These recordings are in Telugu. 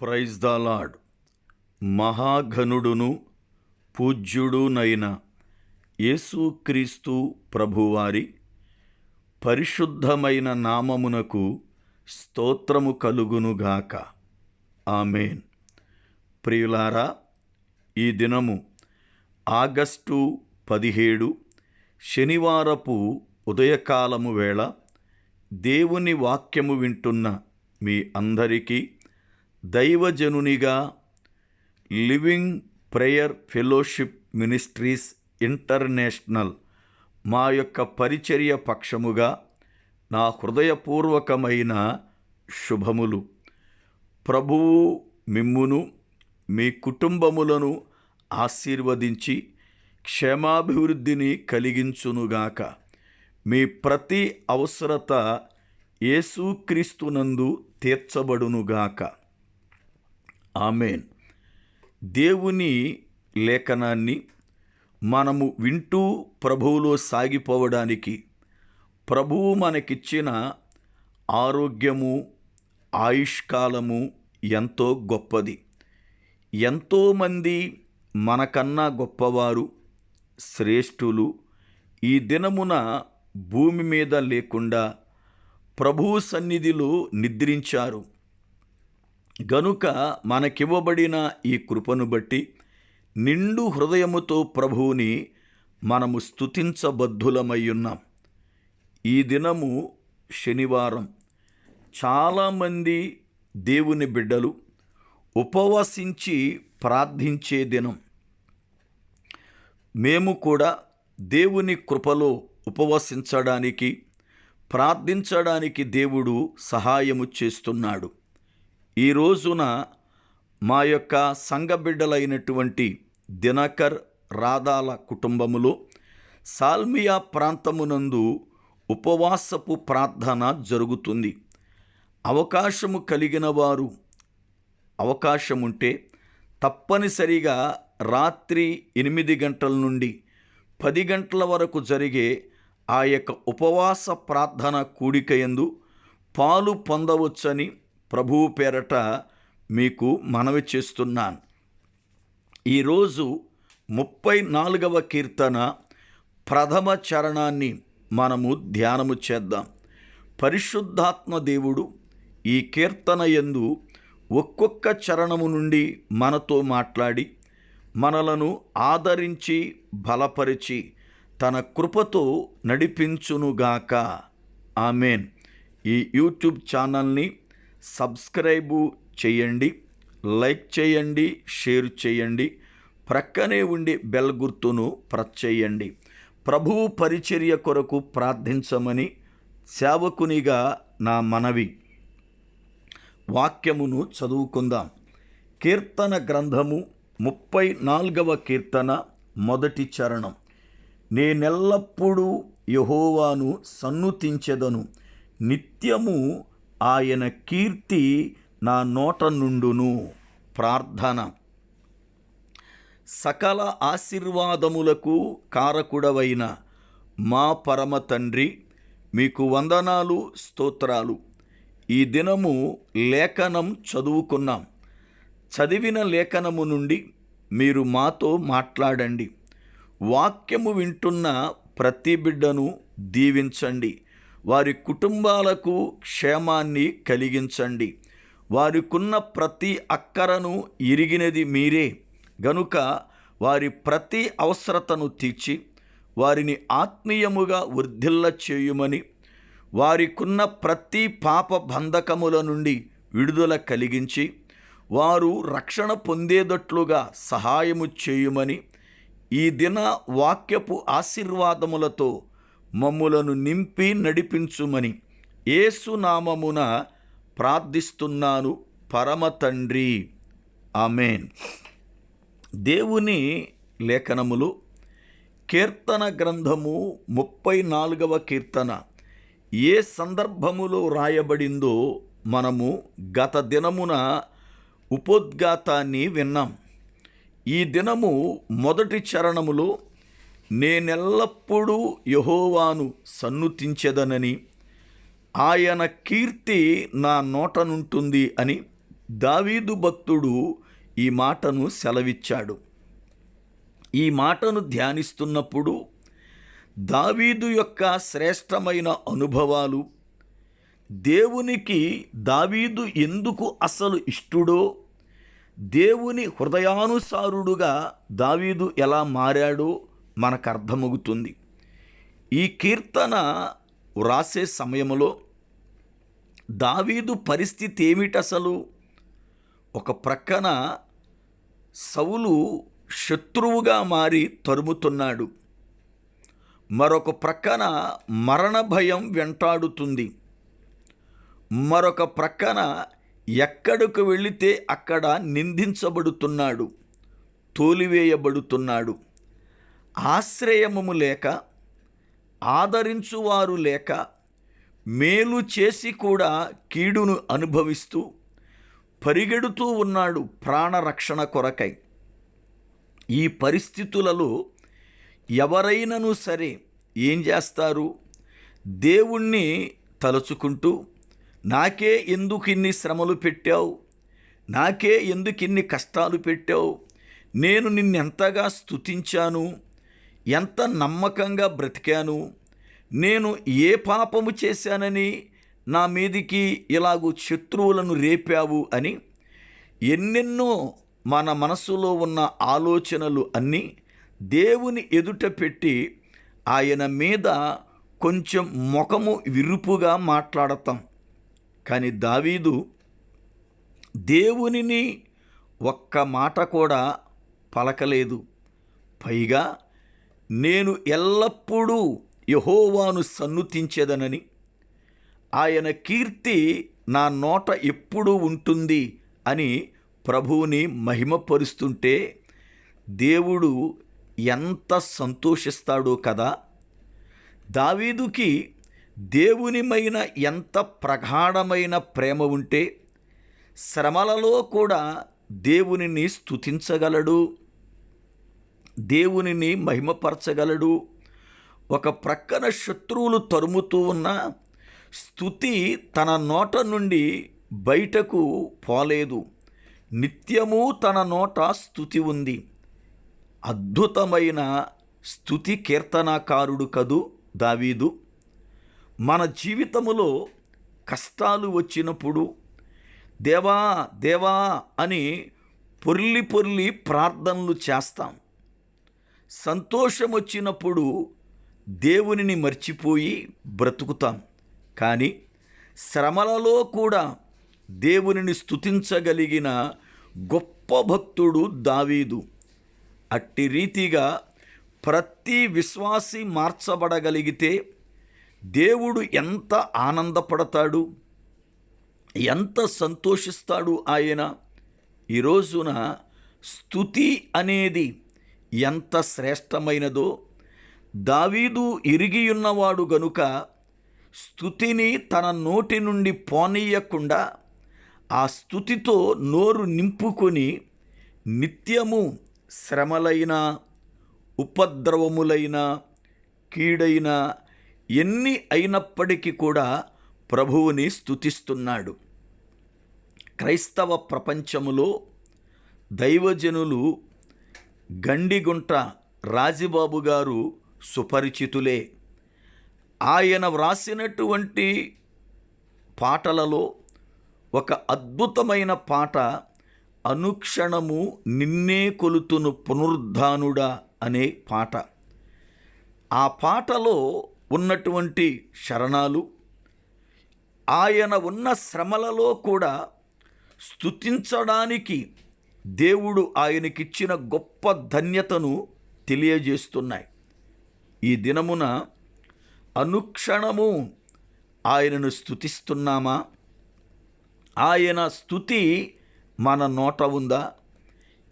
ప్రైజ్ ద లాడ్ మహాఘనుడును పూజ్యుడునైన యేసుక్రీస్తు ప్రభువారి పరిశుద్ధమైన నామమునకు స్తోత్రము కలుగునుగాక ఆమెన్. ప్రియులారా ఈ దినము ఆగస్టు పదిహేడు శనివారపు ఉదయకాలము వేళ దేవుని వాక్యము వింటున్న మీ అందరికీ దైవజనునిగా living prayer fellowship ministries international మా యొక్క పరిచర్య పక్షముగా నా హృదయపూర్వకమైన శుభములు. ప్రభువు మిమ్మును మీ కుటుంబములను ఆశీర్వదించి క్షేమాభివృద్ధిని కలిగించునుగాక. మీ ప్రతి అవసరత యేసుక్రీస్తునందు తీర్చబడునుగాక. ఆమెన్. దేవుని లేఖనాన్ని మనము వింటూ ప్రభువులో సాగిపోవడానికి ప్రభువు మనకిచ్చిన ఆరోగ్యము ఆయుష్కాలము ఎంతో గొప్పది. ఎంతోమంది మనకన్నా గొప్పవారు శ్రేష్ఠులు ఈ దినమున భూమి మీద లేకుండా ప్రభువు సన్నిధిలో నిద్రించారు. గనుక మనకివ్వబడిన ఈ కృపను బట్టి నిండు హృదయముతో ప్రభువుని మనము స్థుతించబద్ధులమయ్యున్నాం ఈ దినము శనివారం. చాలామంది దేవుని బిడ్డలు ఉపవసించి ప్రార్థించే దినం. మేము కూడా దేవుని కృపలో ఉపవసించడానికి ప్రార్థించడానికి దేవుడు సహాయము చేస్తున్నాడు. ఈ రోజున మా యొక్క సంఘ బిడ్డలైనటువంటి దినకర్ రాధాల కుటుంబములో సాల్మియా ప్రాంతమునందు ఉపవాసపు ప్రార్థన జరుగుతుంది. అవకాశము కలిగిన వారు అవకాశముంటే తప్పనిసరిగా రాత్రి ఎనిమిది గంటల నుండి పది గంటల వరకు జరిగే ఆ యొక్క ఉపవాస ప్రార్థన కూడికయందు పాలు పొందవచ్చని ప్రభువు పేరట మీకు మనవి చేస్తున్నాను. ఈరోజు ముప్పై నాలుగవ కీర్తన ప్రథమ చరణాన్ని మనము ధ్యానము చేద్దాం. పరిశుద్ధాత్మ దేవుడు ఈ కీర్తన యందు ఒక్కొక్క చరణము నుండి మనతో మాట్లాడి మనలను ఆదరించి బలపరిచి తన కృపతో నడిపించునుగాక. ఆమెన్. ఈ యూట్యూబ్ ఛానల్ని సబ్స్క్రైబు చేయండి లైక్ చేయండి షేర్ చేయండి ప్రక్కనే ఉండి బెల్ గుర్తును ప్రెస్ చేయండి. ప్రభువు పరిచర్య కొరకు ప్రార్థించమని సేవకునిగా నా మనవి. వాక్యమును చదువుకుందాం. కీర్తన గ్రంథము ముప్పై నాలుగవ కీర్తన మొదటి చరణం. నేనెల్లప్పుడూ యహోవాను సన్నుతించెదను. నిత్యము ఆయన కీర్తి నా నోట నుండును. ప్రార్థన. సకల ఆశీర్వాదములకు కారకుడవైన మా పరమ తండ్రి మీకు వందనాలు స్తోత్రాలు. ఈ దినము లేఖనం చదువుకున్నాం. చదివిన లేఖనము నుండి మీరు మాతో మాట్లాడండి. వాక్యము వింటున్న ప్రతి బిడ్డను దీవించండి. వారి కుటుంబాలకు క్షేమాన్ని కలిగించండి. వారికున్న ప్రతి అక్కరను ఇరిగినది మీరే. గనుక వారి ప్రతి అవసరతను తీర్చి వారిని ఆత్మీయముగా వృద్ధిల్ల చేయుమని వారికున్న ప్రతి పాప బంధకముల నుండి విడుదల కలిగించి వారు రక్షణ పొందేటట్లుగా సహాయము చేయుమని ఈ దిన వాక్యపు ఆశీర్వాదములతో మమ్ములను నింపి నడిపించుమని ఏసునామమున ప్రార్థిస్తున్నాను పరమ తండ్రి. ఆమెన్. దేవుని లేఖనములు కీర్తన గ్రంథము ముప్పై నాలుగవ కీర్తన ఏ సందర్భములో రాయబడిందో మనము గత దినమున ఉపోద్ఘాతాన్ని విన్నాం. ఈ దినము మొదటి చరణములో నేనెల్లప్పుడూ యహోవాను సన్నుతించెదనని ఆయన కీర్తి నా నోటనుంటుంది అని దావీదు భక్తుడు ఈ మాటను సెలవిచ్చాడు. ఈ మాటను ధ్యానిస్తున్నప్పుడు దావీదు యొక్క శ్రేష్టమైన అనుభవాలు దేవునికి దావీదు ఎందుకు అసలు ఇష్టుడో దేవుని హృదయానుసారుడుగా దావీదు ఎలా మారాడో మనకు అర్థమవుతుంది ఈ కీర్తన వ్రాసే సమయంలో దావీదు పరిస్థితి ఏమిటి అసలు ఒక ప్రక్కన సౌలు శత్రువుగా మారి తరుముతున్నాడు. మరొక ప్రక్కన మరణ భయం వెంటాడుతుంది. మరొక ప్రక్కన ఎక్కడికి వెళితే అక్కడ నిందించబడుతున్నాడు తోలివేయబడుతున్నాడు. ఆశ్రయము లేక ఆదరించువారు లేక మేలు చేసి కూడా కీడును అనుభవిస్తూ పరిగెడుతూ ఉన్నాడు ప్రాణరక్షణ కొరకై. ఈ పరిస్థితులలో ఎవరైనను సరే ఏం చేస్తారు? దేవుణ్ణి తలుచుకుంటూ నాకే ఎందుకు ఇన్ని శ్రమలు పెట్టావు? నాకే ఎందుకు ఇన్ని కష్టాలు పెట్టావు? నేను నిన్నెంతగా స్తుతించాను? ఎంత నమ్మకంగా బ్రతికాను నేను ఏ పాపము చేశానని నా మీదికి ఇలాగూ శత్రువులను రేపావు అని ఎన్నెన్నో మన మనసులో ఉన్న ఆలోచనలు అన్నీ దేవుని ఎదుట పెట్టి ఆయన మీద కొంచెం ముఖము విరుపుగా మాట్లాడతాం. కానీ దావీదు దేవునిని ఒక్క మాట కూడా పలకలేదు. పైగా నేను ఎల్లప్పుడూ యహోవాను సన్నుతించేదనని. ఆయన కీర్తి నా నోట ఎప్పుడూ ఉంటుంది అని ప్రభువుని మహిమపరుస్తుంటే దేవుడు ఎంత సంతోషిస్తాడో కదా. దావీదుకి దేవునిమైన ఎంత ప్రగాఢమైన ప్రేమ ఉంటే శ్రమలలో కూడా దేవునిని స్తుతించగలడు. దేవునిని మహిమపరచగలడు. ఒక ప్రక్కన శత్రువులు తరుముతూ ఉన్న స్థుతి తన నోట నుండి బయటకు పోలేదు. నిత్యము తన నోట స్థుతి ఉంది. అద్భుతమైన స్థుతి కీర్తనాకారుడు కదూ దావీదు. మన జీవితములో కష్టాలు వచ్చినప్పుడు దేవా దేవా అని పొర్లి పొర్లి ప్రార్థనలు చేస్తాం. సంతోషం వచ్చినప్పుడు దేవునిని మర్చిపోయి బ్రతుకుతాం. కానీ శ్రమలలో కూడా దేవునిని స్థుతించగలిగిన గొప్ప భక్తుడు దావీదు. అట్టి రీతిగా ప్రతి విశ్వాసి మార్చబడగలిగితే దేవుడు ఎంత ఆనందపడతాడు ఎంత సంతోషిస్తాడు ఆయన. ఈ రోజున స్థుతి అనేది ఎంత శ్రేష్టమైనదో. దావీదు ఇరిగియున్నవాడు గనుక స్థుతిని తన నోటి నుండి పోనీయకుండా ఆ స్థుతితో నోరు నింపుకొని నిత్యము శ్రమలైన ఉపద్రవములైన కీడైన ఎన్ని అయినప్పటికీ కూడా ప్రభువుని స్థుతిస్తున్నాడు క్రైస్తవ ప్రపంచములో దైవజనులు గండిగుంట రాజిబాబు గారు సుపరిచితులే. ఆయన వ్రాసినటువంటి పాటలలో ఒక అద్భుతమైన పాట అనుక్షణము నిన్నే కొలుతును పునరుద్ధానుడా అనే పాట. ఆ పాటలో ఉన్నటువంటి శరణాలు ఆయన ఉన్న శ్రమలలో కూడా స్తుతించడానికి దేవుడు ఆయనకిచ్చిన గొప్ప ధన్యతను తెలియజేస్తున్నాయి. ఈ దినమున అనుక్షణము ఆయనను స్థుతిస్తున్నామా ఆయన స్థుతి మన నోట ఉందా?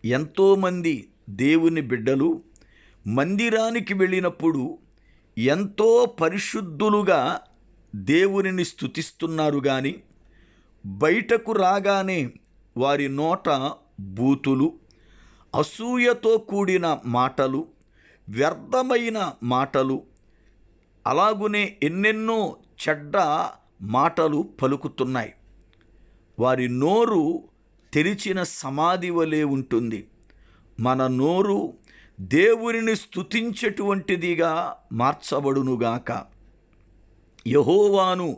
ఎంతోమంది దేవుని బిడ్డలు మందిరానికి వెళ్ళినప్పుడు ఎంతో పరిశుద్ధులుగా దేవునిని స్థుతిస్తున్నారు కానీ బయటకు రాగానే వారి నోట బూతులు అసూయతో కూడిన మాటలు వ్యర్థమైన మాటలు అలాగునే ఎన్నెన్నో చెడ్డ మాటలు పలుకుతున్నాయి. వారి నోరు తెరిచిన సమాధి వలె ఉంటుంది. మన నోరు దేవునిని స్తుతించేటువంటిదిగా మార్చబడునుగాక. యహోవాను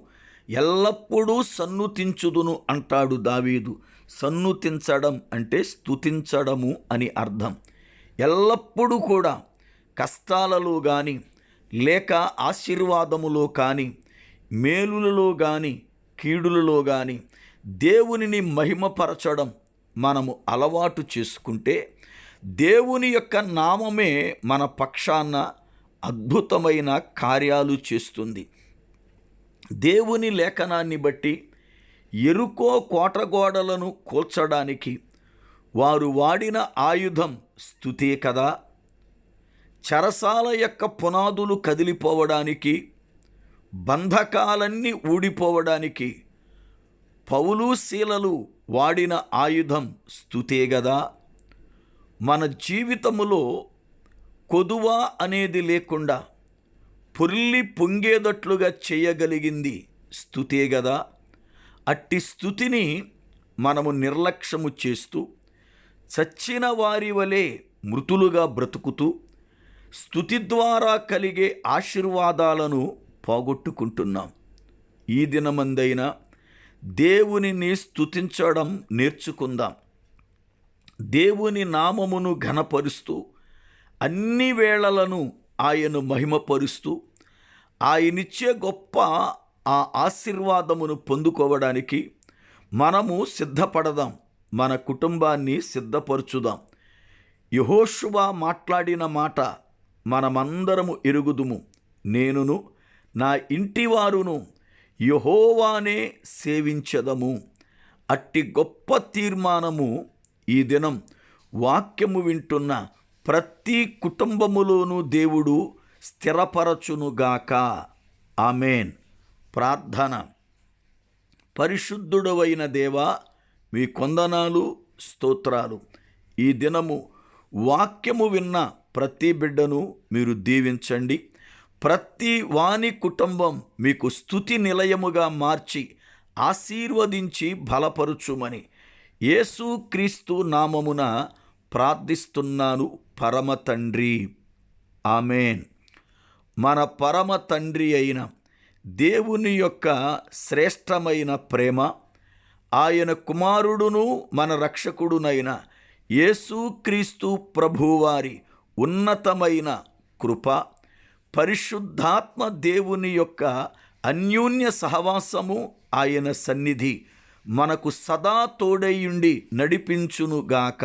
ఎల్లప్పుడూ సన్నుతించుదును అంటాడు దావీదు. సన్నుతించడం అంటే స్తుతించడము అని అర్థం. ఎల్లప్పుడూ కూడా కష్టాలలో కానీ లేక ఆశీర్వాదములో కానీ మేలులలో కానీ కీడులలో కానీ దేవునిని మహిమపరచడం మనము అలవాటు చేసుకుంటే దేవుని యొక్క నామమే మన పక్షాన అద్భుతమైన కార్యాలు చేస్తుంది. దేవుని లేఖనాన్ని బట్టి ఎరుకో కోటగోడలను కూల్చడానికి వారు వాడిన ఆయుధం స్థుతే కదా. చరసాల యొక్క పునాదులు కదిలిపోవడానికి బంధకాలన్నీ ఊడిపోవడానికి పౌలు శీలలు వాడిన ఆయుధం స్థుతే గదా. మన జీవితములో కొదువ అనేది లేకుండా పొర్లి పొంగేదట్లుగా చేయగలిగింది స్థుతే గదా. అట్టి స్థుతిని మనము నిర్లక్ష్యము చేస్తూ చచ్చిన వారి వలె మృతులుగా బ్రతుకుతూ స్థుతి ద్వారా కలిగే ఆశీర్వాదాలను పోగొట్టుకుంటున్నాం. ఈ దినమందైనా దేవునిని స్థుతించడం నేర్చుకుందాం. దేవుని నామమును ఘనపరుస్తూ అన్ని వేళలను ఆయన మహిమపరుస్తూ ఆయనిచ్చే గొప్ప ఆ ఆశీర్వాదమును పొందుకోవడానికి మనము సిద్ధపడదాం మన కుటుంబాన్ని సిద్ధపరచుదాం. యహోషువ మాట్లాడిన మాట మనమందరము ఎరుగుదుము. నేనును నా ఇంటివారును యహోవానే సేవించదము. అట్టి గొప్ప తీర్మానము ఈ దినం వాక్యము వింటున్న ప్రతి కుటుంబములోనూ దేవుడు స్థిరపరచునుగాక. ఆమెన్. ప్రార్థన. పరిశుద్ధుడవైన దేవా మీ కొందనాలు స్తోత్రాలు. ఈ దినము వాక్యము విన్న ప్రతి బిడ్డను మీరు దీవించండి. ప్రతి వాణి కుటుంబం మీకు స్థుతి నిలయముగా మార్చి ఆశీర్వదించి బలపరుచుమని యేసుక్రీస్తు నామమున ప్రార్థిస్తున్నాను పరమ తండ్రి. ఆమెన్. మన పరమ తండ్రి అయిన దేవుని యొక్క శ్రేష్టమైన ప్రేమ ఆయన కుమారుడును మన రక్షకుడునైన యేసుక్రీస్తు ప్రభువారి ఉన్నతమైన కృప పరిశుద్ధాత్మ దేవుని యొక్క అన్యోన్య సహవాసము ఆయన సన్నిధి మనకు సదా తోడైయుండి నడిపించునుగాక.